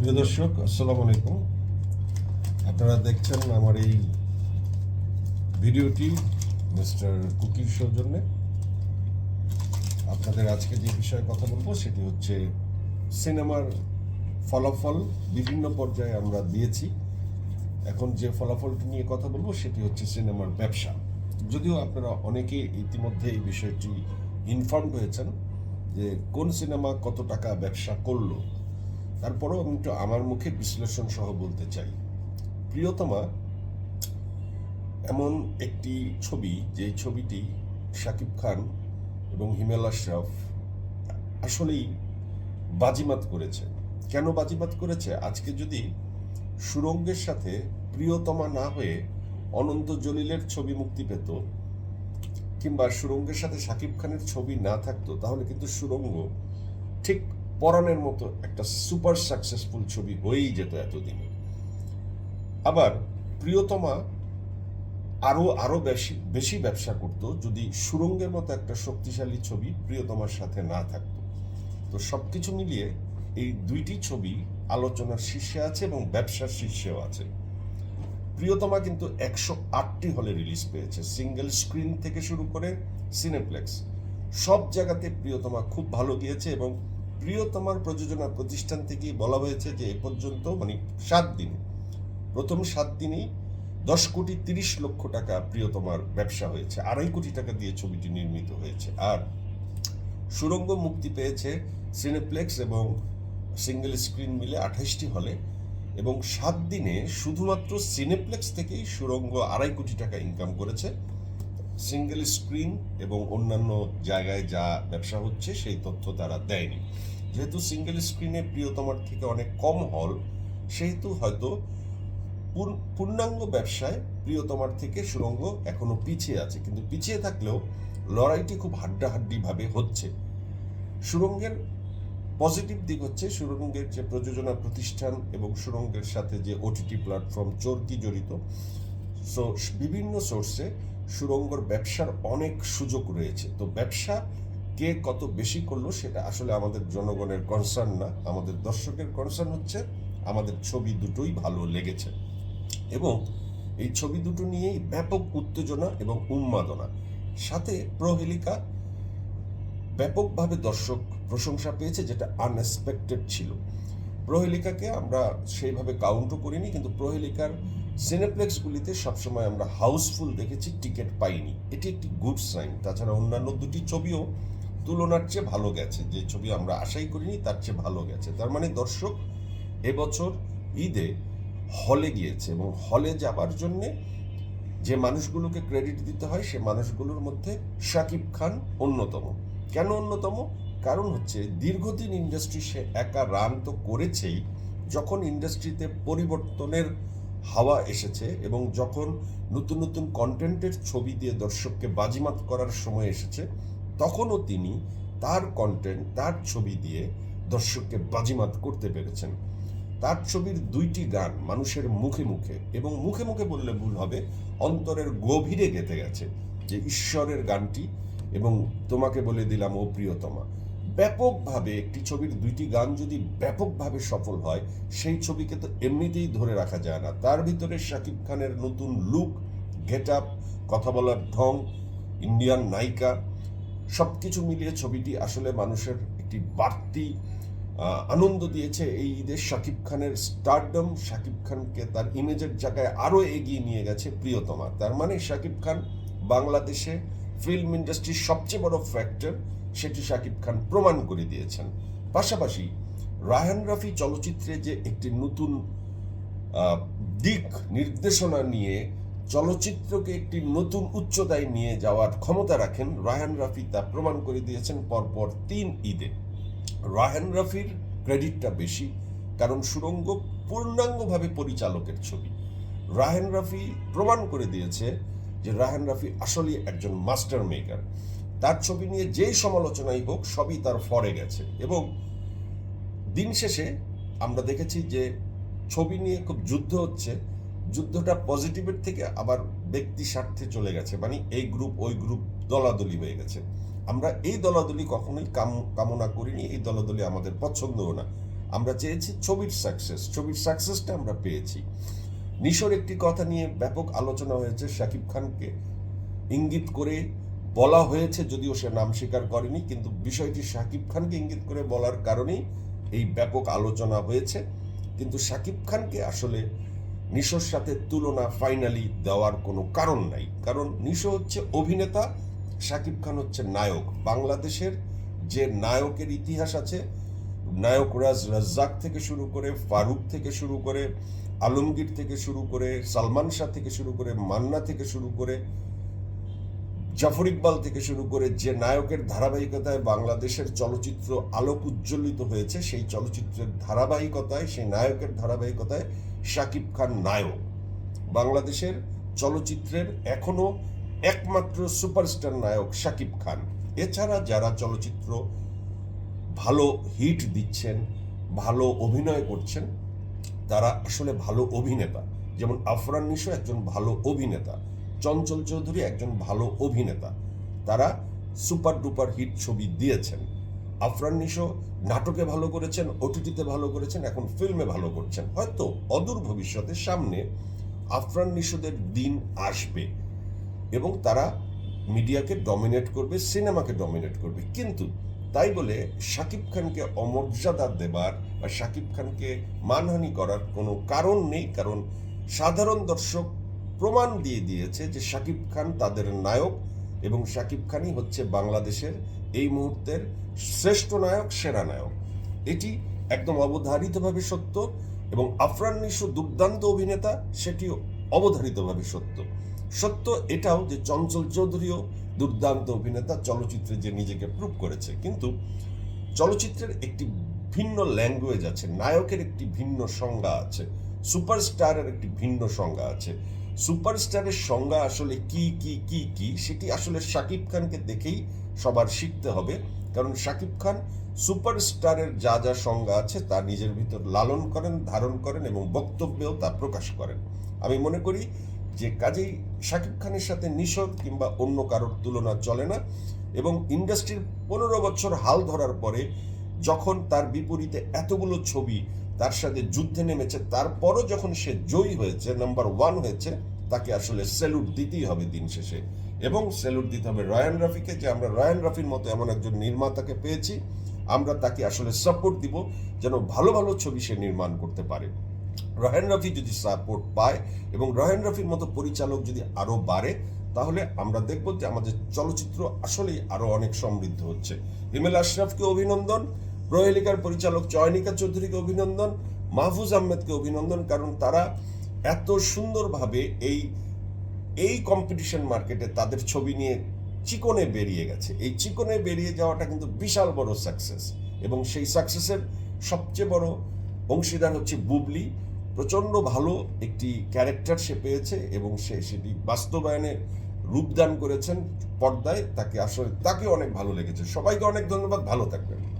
প্রিয় দর্শক, আসসালামু আলাইকুম। আপনারা দেখছেন আমার এই ভিডিওটি মিস্টার কুকির সৌজন্যে আপনাদের আজকে যে বিষয়ে কথা বলব, সেটি হচ্ছে সিনেমার ফলাফল বিভিন্ন পর্যায়ে আমরা দিয়েছি। এখন যে ফলাফলটি নিয়ে কথা বলব, সেটি হচ্ছে সিনেমার ব্যবসা। যদিও আপনারা অনেকে ইতিমধ্যে এই বিষয়টি ইনফর্মড হয়েছেন যে কোন সিনেমা কত টাকা ব্যবসা করল। তারপরেও আমি একটু আমার মুখে বিশ্লেষণ সহ বলতে চাই। প্রিয়তমা, এমন একটি ছবি, যে ছবিটি শাকিব খান এবং হিমেল আশরাফ আসলেই বাজিমাত করেছে। কেন বাজিমাত করেছে? আজকে যদি সুরঙ্গের সাথে প্রিয়তমা না হয়ে অনন্ত জলিলের ছবি মুক্তি পেত, কিংবা সুরঙ্গের সাথে শাকিব খানের ছবি না থাকতো, তাহলে কিন্তু সুরঙ্গ ঠিক পরাণের মতো একটা সুপার সাকসেসফুল ছবি হয়েই যেত এতদিনে। আবার প্রিয়তমা আরও আরও বেশি বেশি ব্যবসা করত যদি সুরঙ্গের মতো একটা শক্তিশালী ছবি প্রিয়তমার সাথে না থাকতো। তো সবকিছু মিলিয়ে এই দুইটি ছবি আলোচনার শীর্ষে আছে এবং ব্যবসার শীর্ষেও আছে। প্রিয়তমা কিন্তু একশো আটটি হলে রিলিজ পেয়েছে, সিঙ্গেল স্ক্রিন থেকে শুরু করে সিনেপ্লেক্স। সব জায়গাতে প্রিয়তমা খুব ভালো গিয়েছে এবং প্রিয়তমার প্রযোজনা প্রতিষ্ঠান থেকেই বলা হয়েছে যে এ পর্যন্ত মানে সাত দিনে, প্রথম সাত দিনেই দশ কোটি তিরিশ লক্ষ টাকা প্রিয়তমার ব্যবসা হয়েছে, আড়াই কোটি টাকা দিয়ে ছবিটি নির্মিত হয়েছে। আর সুরঙ্গ মুক্তি পেয়েছে সিনেপ্লেক্স এবং সিঙ্গেল স্ক্রিন মিলে আঠাশটি হলে এবং সাত দিনে শুধুমাত্র সিনেপ্লেক্স থেকেই সুরঙ্গ আড়াই কোটি টাকা ইনকাম করেছে। সিঙ্গেল স্ক্রিন এবং অন্যান্য জায়গায় যা ব্যবসা হচ্ছে, সেই তথ্য তারা দেয়নি। যেহেতু সিঙ্গেল স্ক্রিনে প্রিয়তমার থেকে অনেক কম হল, সেহেতু হয়তো পূর্ণাঙ্গ ব্যবসায় প্রিয়তমার থেকে সুরঙ্গ এখনও পিছিয়ে আছে। কিন্তু পিছিয়ে থাকলেও লড়াইটি খুব হাড্ডাহাড্ডি ভাবে হচ্ছে। সুরঙ্গের পজিটিভ দিক হচ্ছে, সুরঙ্গের যে প্রযোজনা প্রতিষ্ঠান এবং সুরঙ্গের সাথে যে ওটিটি প্ল্যাটফর্ম চরকি জড়িত সো বিভিন্ন সোর্সে সুরঙ্গর ব্যবসার অনেক সুযোগ রয়েছে। তো ব্যবসা কে কত বেশি করল সেটা আসলে আমাদের জনগণের কনসার্ন না। আমাদের দর্শকের কনসার্ন হচ্ছে আমাদের ছবি দুটোই ভালো লেগেছে। এবং এই ছবি দুটো নিয়েই ব্যাপক উত্তেজনা এবং উন্মাদনা। সাথে প্রহেলিকা ব্যাপকভাবে দর্শক প্রশংসা পেয়েছে যেটা আনএক্সপেক্টেড ছিল। প্রহেলিকাকে আমরা সেইভাবে কাউন্টও করিনি, কিন্তু প্রহেলিকার সিনেপ্লেক্সগুলিতে সবসময় আমরা হাউসফুল দেখেছি টিকিট পাইনি। এটি একটি গুড সাইন তাছাড়া অন্যান্য দুটি ছবিও তুলনার চেয়ে ভালো গেছে। যে ছবি আমরা আশাই করিনি, তার চেয়ে ভালো গেছে। তার মানে দর্শক এবছর ঈদে হলে গিয়েছে এবং হলে যাবার জন্যে যে মানুষগুলোকে ক্রেডিট দিতে হয়, সে মানুষগুলোর মধ্যে শাকিব খান অন্যতম। কেন অন্যতম? কারণ হচ্ছে দীর্ঘদিন ইন্ডাস্ট্রি সে একা রান তো করেছেই, যখন ইন্ডাস্ট্রিতে পরিবর্তনের হাওয়া এসেছে এবং যখন নতুন নতুন কন্টেন্টের ছবি দিয়ে দর্শককে বাজিমাত করার সময় এসেছে, তখনও তিনি তার কন্টেন্ট তার ছবি দিয়ে দর্শককে বাজিমাত করতে পেরেছেন। তার ছবির দুইটি গান মানুষের মুখে মুখে এবং মুখে মুখে বললে ভুল হবে, অন্তরের গভীরে গেঁথে গেছে যে ঈশ্বরের গানটি এবং তোমাকে বলে দিলাম, ও প্রিয়তমা। ব্যাপকভাবে একটি ছবির দুইটি গান যদি ব্যাপকভাবে সফল হয়, সেই ছবিকে তো এমনিতেই ধরে রাখা যায় না। তার ভিতরে শাকিব খানের নতুন লুক গেট আপ কথা বলার ঢং ইন্ডিয়ান নায়িকা সব কিছু মিলিয়ে ছবিটি আসলে মানুষের একটি বাড়তি আনন্দ দিয়েছে এই ঈদে শাকিব খানের স্টারডম শাকিব খানকে তার ইমেজের জায়গায় আরও এগিয়ে নিয়ে গেছে প্রিয়তমা। তার মানে শাকিব খান বাংলাদেশে ফিল্ম ইন্ডাস্ট্রির সবচেয়ে বড় ফ্যাক্টর সেটি শাকিব খান প্রমাণ করে দিয়েছেন। পাশাপাশি রায়হান রাফি চলচ্চিত্রে যে একটি নতুন দিক নির্দেশনা নিয়ে চলচ্চিত্রকে একটি নতুন উচ্চতায় নিয়ে যাওয়ার ক্ষমতা রাখেন, রায়হান রাফি তা প্রমাণ করে দিয়েছেন পরপর তিন ঈদে। রায়হান রাফির ক্রেডিটটা বেশি, কারণ সুরঙ্গ পূর্ণাঙ্গভাবে পরিচালকের ছবি। রায়হান রাফি প্রমাণ করে দিয়েছে যে রায়হান রাফি আসলে একজন মাস্টার মেকার। তার ছবি নিয়ে যেই সমালোচনাই হোক, সবই তার ফরে গেছে। এবং দিন শেষে আমরা দেখেছি যে ছবি নিয়ে খুব যুদ্ধ হচ্ছে। যুদ্ধটা পজিটিভের থেকে আবার ব্যক্তি স্বার্থে চলে গেছে। মানে এই গ্রুপ, ওই গ্রুপ দলাদলি হয়ে গেছে। আমরা এই দলাদলি কখনোই কাম, কামনা করিনি, এই দলাদলি আমাদের পছন্দও না। আমরা চেয়েছি ছবির সাকসেস ছবির সাকসেসটা আমরা পেয়েছি। নিশোর একটি কথা নিয়ে ব্যাপক আলোচনা হয়েছে শাকিব খানকে। ইঙ্গিত করে বলা হয়েছে যদিও সে নাম স্বীকার করেনি, কিন্তু বিষয়টি শাকিব খানকে ইঙ্গিত করে বলার কারণেই এই ব্যাপক আলোচনা হয়েছে। কিন্তু শাকিব খানকে আসলে নিশোর সাথে তুলনা ফাইনালি দেওয়ার কোনো কারণ নাই। কারণ নিশো হচ্ছে অভিনেতা, শাকিব খান হচ্ছে নায়ক। বাংলাদেশের যে নায়কের ইতিহাস আছে, নায়ক রাজ রাজ্জাক থেকে শুরু করে, ফারুক থেকে শুরু করে, আলমগীর থেকে শুরু করে, সালমান শাহ থেকে শুরু করে, মান্না থেকে শুরু করে জাফর ইকবাল থেকে শুরু করে যে নায়কের ধারাবাহিকতায় বাংলাদেশের চলচ্চিত্র আলোক উজ্জ্বলিত হয়েছে, সেই চলচ্চিত্রের ধারাবাহিকতায়, সেই নায়কের ধারাবাহিকতায় শাকিব খান নায়ক। বাংলাদেশের চলচ্চিত্রের এখনও একমাত্র সুপারস্টার নায়ক শাকিব খান। এছাড়া যারা চলচ্চিত্র ভালো হিট দিচ্ছেন, ভালো অভিনয় করছেন, তারা আসলে ভালো অভিনেতা। যেমন আফরান নিশো একজন ভালো অভিনেতা। চঞ্চল চৌধুরী একজন ভালো অভিনেতা। তারা সুপার ডুপার হিট ছবি দিয়েছেন। আফরান নিশো নাটকে ভালো করেছেন, ওটিটিতে ভালো করেছেন, এখন ফিল্মে ভালো করছেন। হয়তো অদূর ভবিষ্যতে সামনে আফরান নিশোদের দিন আসবে এবং তারা মিডিয়াকে ডমিনেট করবে, সিনেমাকে ডমিনেট করবে। কিন্তু তাই বলে শাকিব খানকে অমর্যাদা দেবার বা শাকিব খানকে মানহানি করার কোনো কারণ নেই, কারণ সাধারণ দর্শক প্রমাণ দিয়ে দিয়েছে যে শাকিব খান তাদের নায়ক এবং শাকিব খানই হচ্ছে বাংলাদেশের এই মুহূর্তের শ্রেষ্ঠ নায়ক, সেরা নায়ক। এটি একদম অবধারিতভাবে সত্য এবং আফরান নিশু দুর্দান্ত অভিনেতা, সেটিও অবধারিতভাবে সত্য। সত্য এটাও যে চঞ্চল চৌধুরীও দুর্দান্ত অভিনেতা, চলচ্চিত্রে যে নিজেকে প্রুভ করেছে। কিন্তু চলচ্চিত্রের একটি ভিন্ন ল্যাঙ্গুয়েজ আছে, নায়কের একটি ভিন্ন সংজ্ঞা আছে সুপারস্টারের একটি ভিন্ন সংজ্ঞা আছে। সুপারস্টারের সংজ্ঞা আসলে কি কি কি কি, সেটি আসলে শাকিব খানকে দেখেই সবার শিখতে হবে। কারণ শাকিব খান সুপারস্টারের যা যা সংজ্ঞা আছে তা নিজের ভিতর লালন করেন, ধারণ করেন এবং বক্তব্যেও তা প্রকাশ করেন। আমি মনে করি যে কাজেই শাকিব খানের সাথে নিশোর কিংবা অন্য কারোর তুলনা চলে না এবং ইন্ডাস্ট্রির পনেরো বছর হাল ধরার পরে যখন তার বিপরীতে এতগুলো ছবি তার সাথে যুদ্ধে নেমেছে, তারপরও যখন সে জয়ী হয়েছে নাম্বার ওয়ান হয়েছে, তাকে আসলে স্যালুট দিতেই হবে দিন শেষে। এবং স্যালুট দিতে হবে রয়ান রাফিকে যে আমরা রয়ান রাফির মতো এমন একজন নির্মাতাকে পেয়েছি, আমরা তাকে আসলে সাপোর্ট দিব, যেন ভালো ভালো ছবি সে নির্মাণ করতে পারে। রহেন রফি যদি সাপোর্ট পায় এবং রহেন রফির মতো পরিচালক যদি আরও বাড়ে, তাহলে আমরা দেখব যে আমাদের চলচ্চিত্র আসলেই আরও অনেক সমৃদ্ধ হচ্ছে। হিমেল আশরাফকে অভিনন্দন। প্রহেলিকার পরিচালক চয়নিকা চৌধুরীকে অভিনন্দন, মাহফুজ আহমেদকে অভিনন্দন, কারণ তারা এত সুন্দরভাবে এই এই কম্পিটিশন মার্কেটে তাদের ছবি নিয়ে চিকনে বেরিয়ে গেছে। এই চিকনে বেরিয়ে যাওয়াটা কিন্তু বিশাল বড় সাকসেস এবং সেই সাকসেসের সবচেয়ে বড় অংশীদার হচ্ছে বুবলি। প্রচণ্ড ভালো একটি ক্যারেক্টার সে পেয়েছে এবং সে সেটি বাস্তবায়নে রূপদান করেছেন। পর্দায় তাকে আসলে, তাকে অনেক ভালো লেগেছে। সবাইকে অনেক ধন্যবাদ। ভালো থাকবেন।